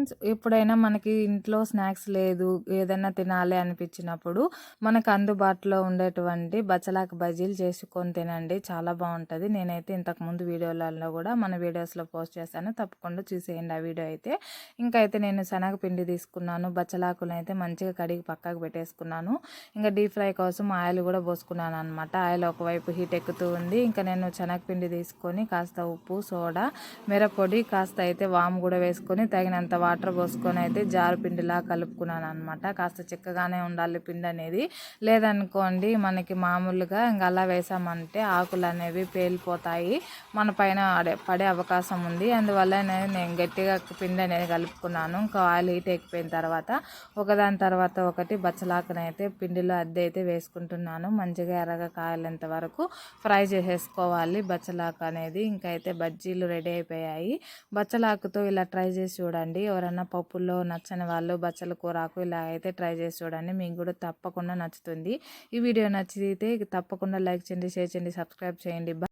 Friends ఎప్పుడైనా మనకి ఇంట్లో స్నాక్స్ లేదు ఏదైనా తినాలి అనిపించినప్పుడు మనకు అందుబాటులో ఉండేటువంటి బచ్చలాకు బజ్జీలు చేసుకొని తినండి. చాలా బాగుంటుంది. నేనైతే ఇంతకుముందు వీడియోలలో కూడా మన వీడియోస్లో పోస్ట్ చేశాను. తప్పకుండా చూసేయండి ఆ వీడియో అయితే. ఇంకా అయితే నేను శనగపిండి తీసుకున్నాను. బచ్చలాకులు అయితే మంచిగా కడిగి పక్కకు పెట్టేసుకున్నాను. ఇంకా డీప్ ఫ్రై కోసం ఆయిల్ కూడా పోసుకున్నాను అనమాట ఆయిల్ ఒకవైపు హీట్ ఎక్కుతూ ఉంది. ఇంకా నేను శనగపిండి తీసుకొని కాస్త ఉప్పు సోడా మిరపొడి కాస్త అయితే వాము కూడా వేసుకొని తగినంత వాటర్ పోసుకొని అయితే జారు పిండిలా కలుపుకున్నాను అనమాట కాస్త చిక్కగానే ఉండాలి పిండి అనేది. లేదనుకోండి మనకి మామూలుగా ఇంకా అలా వేసామంటే ఆకులు అనేవి పేలిపోతాయి. మన పైన పడే అవకాశం ఉంది. అందువల్ల నేను గట్టిగా పిండి అనేది కలుపుకున్నాను. ఇంకా ఆయిల్ హీట్ ఎక్కిపోయిన తర్వాత ఒకదాని తర్వాత ఒకటి బచ్చలాకునైతే పిండిలో అద్దె అయితే వేసుకుంటున్నాను. మంచిగా ఎర్రగా కాయలేంత వరకు ఫ్రై చేసేసుకోవాలి. బచ్చలాకు అనేది ఇంకా అయితే బజ్జీలు రెడీ అయిపోయాయి. బచ్చలాకుతో ఇలా ట్రై చేసి చూడండి. ఎవరన్నా పప్పుల్లో నచ్చని వాళ్ళు బచ్చల కూరాకు ఇలా అయితే ట్రై చేసి చూడండి. మీకు కూడా తప్పకుండా నచ్చుతుంది. ఈ వీడియో నచ్చితే తప్పకుండా లైక్ చేయండి షేర్ చేయండి సబ్స్క్రైబ్ చేయండి.